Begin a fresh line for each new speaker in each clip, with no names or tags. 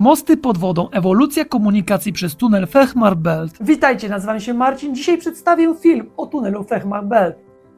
Mosty pod wodą. Ewolucja komunikacji przez tunel Fehmarn-Belt. Witajcie, nazywam się Marcin. Dzisiaj przedstawię film o tunelu Fehmarn-Belt.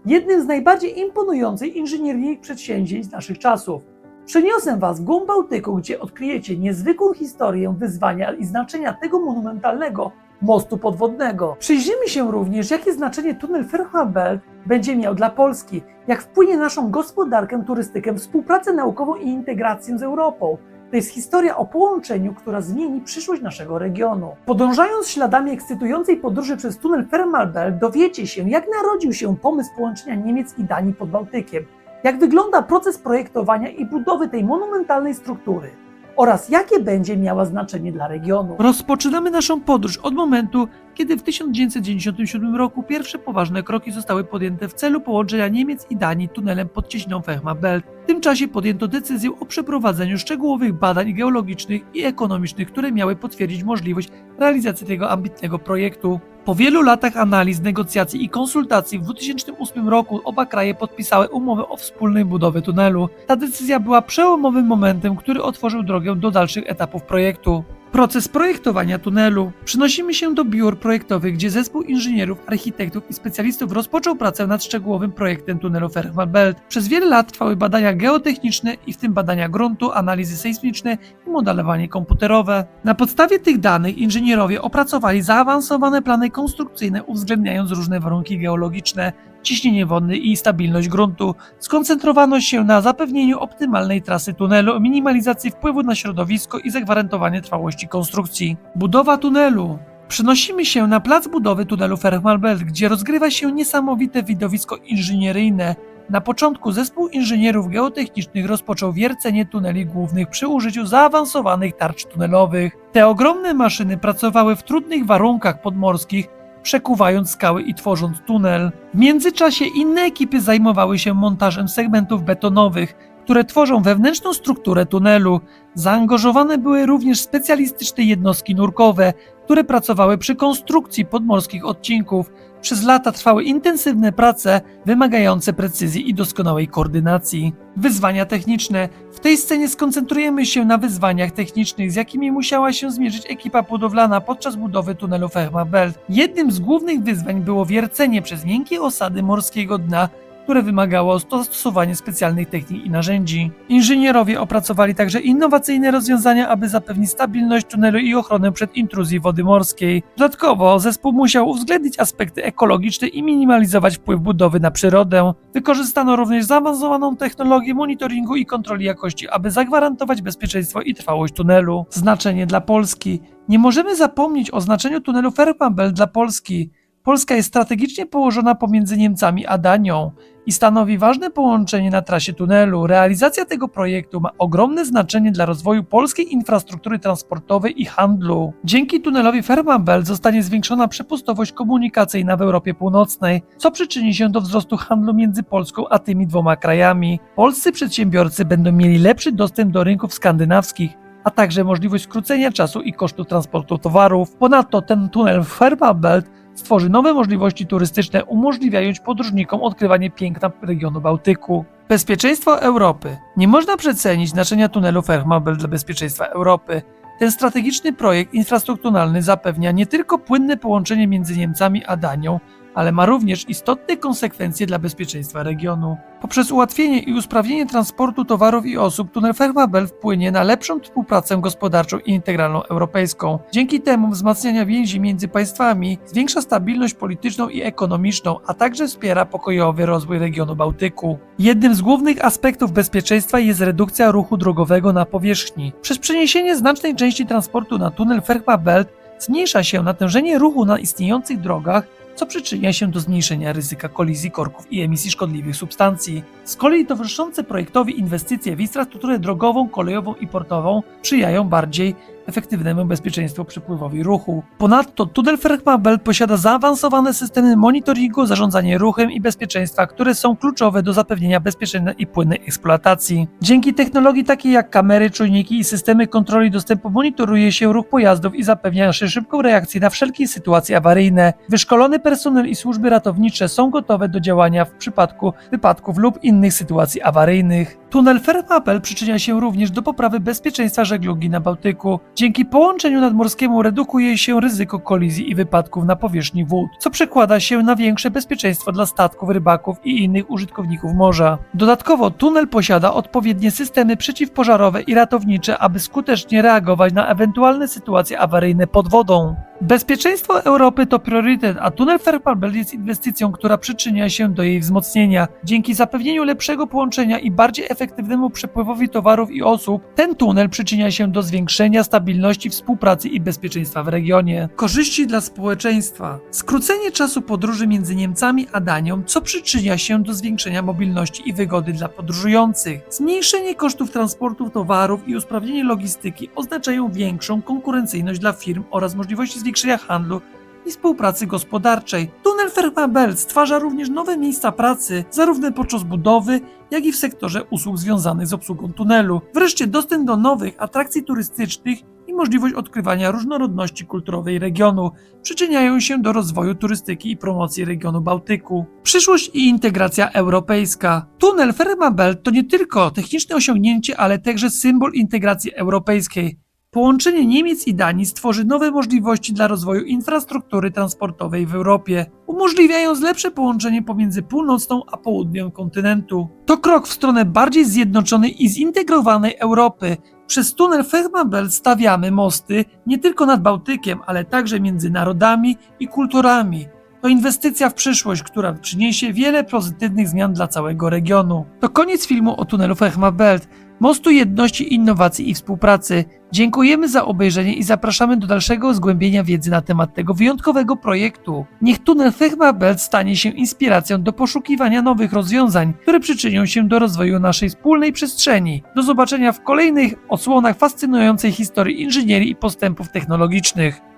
Jednym z najbardziej imponujących inżynieryjnych przedsięwzięć naszych czasów. Przeniosę Was w głąb Bałtyku, gdzie odkryjecie niezwykłą historię wyzwania i znaczenia tego monumentalnego mostu podwodnego. Przyjrzymy się również, jakie znaczenie tunel Fehmarn-Belt będzie miał dla Polski, jak wpłynie na naszą gospodarkę, turystykę, współpracę naukową i integrację z Europą. To jest historia o połączeniu, która zmieni przyszłość naszego regionu. Podążając śladami ekscytującej podróży przez tunel Fehmarn-Belt, dowiecie się, jak narodził się pomysł połączenia Niemiec i Danii pod Bałtykiem, jak wygląda proces projektowania i budowy tej monumentalnej struktury oraz jakie będzie miała znaczenie dla regionu. Rozpoczynamy naszą podróż od momentu, kiedy w 1997 roku pierwsze poważne kroki zostały podjęte w celu połączenia Niemiec i Danii tunelem pod cieśniną Fehmarn-Belt. W tym czasie podjęto decyzję o przeprowadzeniu szczegółowych badań geologicznych i ekonomicznych, które miały potwierdzić możliwość realizacji tego ambitnego projektu. Po wielu latach analiz, negocjacji i konsultacji w 2008 roku oba kraje podpisały umowę o wspólnej budowie tunelu. Ta decyzja była przełomowym momentem, który otworzył drogę do dalszych etapów projektu. Proces projektowania tunelu. Przenosimy się do biur projektowych, gdzie zespół inżynierów, architektów i specjalistów rozpoczął pracę nad szczegółowym projektem tunelu Fehmarn-Belt. Przez wiele lat trwały badania geotechniczne i w tym badania gruntu, analizy sejsmiczne i modelowanie komputerowe. Na podstawie tych danych inżynierowie opracowali zaawansowane plany konstrukcyjne uwzględniając różne warunki geologiczne, ciśnienie wodne i stabilność gruntu. Skoncentrowano się na zapewnieniu optymalnej trasy tunelu, minimalizacji wpływu na środowisko i zagwarantowanie trwałości konstrukcji. Budowa tunelu. Przenosimy się na plac budowy tunelu Fehmarn-Belt, gdzie rozgrywa się niesamowite widowisko inżynieryjne. Na początku zespół inżynierów geotechnicznych rozpoczął wiercenie tuneli głównych przy użyciu zaawansowanych tarcz tunelowych. Te ogromne maszyny pracowały w trudnych warunkach podmorskich, przekuwając skały i tworząc tunel. W międzyczasie inne ekipy zajmowały się montażem segmentów betonowych, które tworzą wewnętrzną strukturę tunelu. Zaangażowane były również specjalistyczne jednostki nurkowe, które pracowały przy konstrukcji podmorskich odcinków. Przez lata trwały intensywne prace wymagające precyzji i doskonałej koordynacji. Wyzwania techniczne. W tej scenie skoncentrujemy się na wyzwaniach technicznych, z jakimi musiała się zmierzyć ekipa budowlana podczas budowy tunelu Fehmarn-Belt. Jednym z głównych wyzwań było wiercenie przez miękkie osady morskiego dna, które wymagało stosowania specjalnych technik i narzędzi. Inżynierowie opracowali także innowacyjne rozwiązania, aby zapewnić stabilność tunelu i ochronę przed intruzji wody morskiej. Dodatkowo zespół musiał uwzględnić aspekty ekologiczne i minimalizować wpływ budowy na przyrodę. Wykorzystano również zaawansowaną technologię monitoringu i kontroli jakości, aby zagwarantować bezpieczeństwo i trwałość tunelu. Znaczenie dla Polski. Nie możemy zapomnieć o znaczeniu tunelu Fehmarn-Belt dla Polski. Polska jest strategicznie położona pomiędzy Niemcami a Danią i stanowi ważne połączenie na trasie tunelu. Realizacja tego projektu ma ogromne znaczenie dla rozwoju polskiej infrastruktury transportowej i handlu. Dzięki tunelowi Fehmarn-Belt zostanie zwiększona przepustowość komunikacyjna w Europie Północnej, co przyczyni się do wzrostu handlu między Polską a tymi dwoma krajami. Polscy przedsiębiorcy będą mieli lepszy dostęp do rynków skandynawskich, a także możliwość skrócenia czasu i kosztu transportu towarów. Ponadto ten tunel Fehmarn-Belt stworzy nowe możliwości turystyczne, umożliwiając podróżnikom odkrywanie piękna regionu Bałtyku. Bezpieczeństwo Europy. Nie można przecenić znaczenia tunelu Fehmarn-Belt dla bezpieczeństwa Europy. Ten strategiczny projekt infrastrukturalny zapewnia nie tylko płynne połączenie między Niemcami a Danią, ale ma również istotne konsekwencje dla bezpieczeństwa regionu. Poprzez ułatwienie i usprawnienie transportu towarów i osób, tunel Fehmarn-Belt wpłynie na lepszą współpracę gospodarczą i integralną europejską. Dzięki temu wzmacniania więzi między państwami zwiększa stabilność polityczną i ekonomiczną, a także wspiera pokojowy rozwój regionu Bałtyku. Jednym z głównych aspektów bezpieczeństwa jest redukcja ruchu drogowego na powierzchni. Przez przeniesienie znacznej części transportu na tunel Fehmarn-Belt zmniejsza się natężenie ruchu na istniejących drogach, co przyczynia się do zmniejszenia ryzyka kolizji korków i emisji szkodliwych substancji. Z kolei towarzyszące projektowi inwestycje w infrastrukturę drogową, kolejową i portową sprzyjają bardziej efektywnemu bezpieczeństwu przepływowi ruchu. Ponadto tunel Fehmarn-Belt posiada zaawansowane systemy monitoringu, zarządzania ruchem i bezpieczeństwa, które są kluczowe do zapewnienia bezpiecznej i płynnej eksploatacji. Dzięki technologii takiej jak kamery, czujniki i systemy kontroli dostępu monitoruje się ruch pojazdów i zapewnia się szybką reakcję na wszelkie sytuacje awaryjne. Wyszkolony personel i służby ratownicze są gotowe do działania w przypadku wypadków lub innych sytuacji awaryjnych. Tunel Fehmarnbelt przyczynia się również do poprawy bezpieczeństwa żeglugi na Bałtyku. Dzięki połączeniu nadmorskiemu redukuje się ryzyko kolizji i wypadków na powierzchni wód, co przekłada się na większe bezpieczeństwo dla statków, rybaków i innych użytkowników morza. Dodatkowo tunel posiada odpowiednie systemy przeciwpożarowe i ratownicze, aby skutecznie reagować na ewentualne sytuacje awaryjne pod wodą. Bezpieczeństwo Europy to priorytet, a tunel Fehmarnbelt jest inwestycją, która przyczynia się do jej wzmocnienia. Dzięki zapewnieniu lepszego połączenia i bardziej efektywnemu przepływowi towarów i osób, ten tunel przyczynia się do zwiększenia stabilności współpracy i bezpieczeństwa w regionie. Korzyści dla społeczeństwa. Skrócenie czasu podróży między Niemcami a Danią, co przyczynia się do zwiększenia mobilności i wygody dla podróżujących. Zmniejszenie kosztów transportu towarów i usprawnienie logistyki oznaczają większą konkurencyjność dla firm oraz możliwości zwiększenia handlu i współpracy gospodarczej. Tunel Fehmarnbelt stwarza również nowe miejsca pracy, zarówno podczas budowy, jak i w sektorze usług związanych z obsługą tunelu. Wreszcie dostęp do nowych atrakcji turystycznych i możliwość odkrywania różnorodności kulturowej regionu przyczyniają się do rozwoju turystyki i promocji regionu Bałtyku. Przyszłość i integracja europejska. Tunel Fehmarnbelt to nie tylko techniczne osiągnięcie, ale także symbol integracji europejskiej. Połączenie Niemiec i Danii stworzy nowe możliwości dla rozwoju infrastruktury transportowej w Europie, umożliwiając lepsze połączenie pomiędzy północną a południem kontynentu. To krok w stronę bardziej zjednoczonej i zintegrowanej Europy. Przez tunel Fehmarnbelt stawiamy mosty nie tylko nad Bałtykiem, ale także między narodami i kulturami. To inwestycja w przyszłość, która przyniesie wiele pozytywnych zmian dla całego regionu. To koniec filmu o tunelu Fehmarnbelt, mostu jedności, innowacji i współpracy. Dziękujemy za obejrzenie i zapraszamy do dalszego zgłębienia wiedzy na temat tego wyjątkowego projektu. Niech tunel Fehmarnbelt stanie się inspiracją do poszukiwania nowych rozwiązań, które przyczynią się do rozwoju naszej wspólnej przestrzeni. Do zobaczenia w kolejnych odsłonach fascynującej historii inżynierii i postępów technologicznych.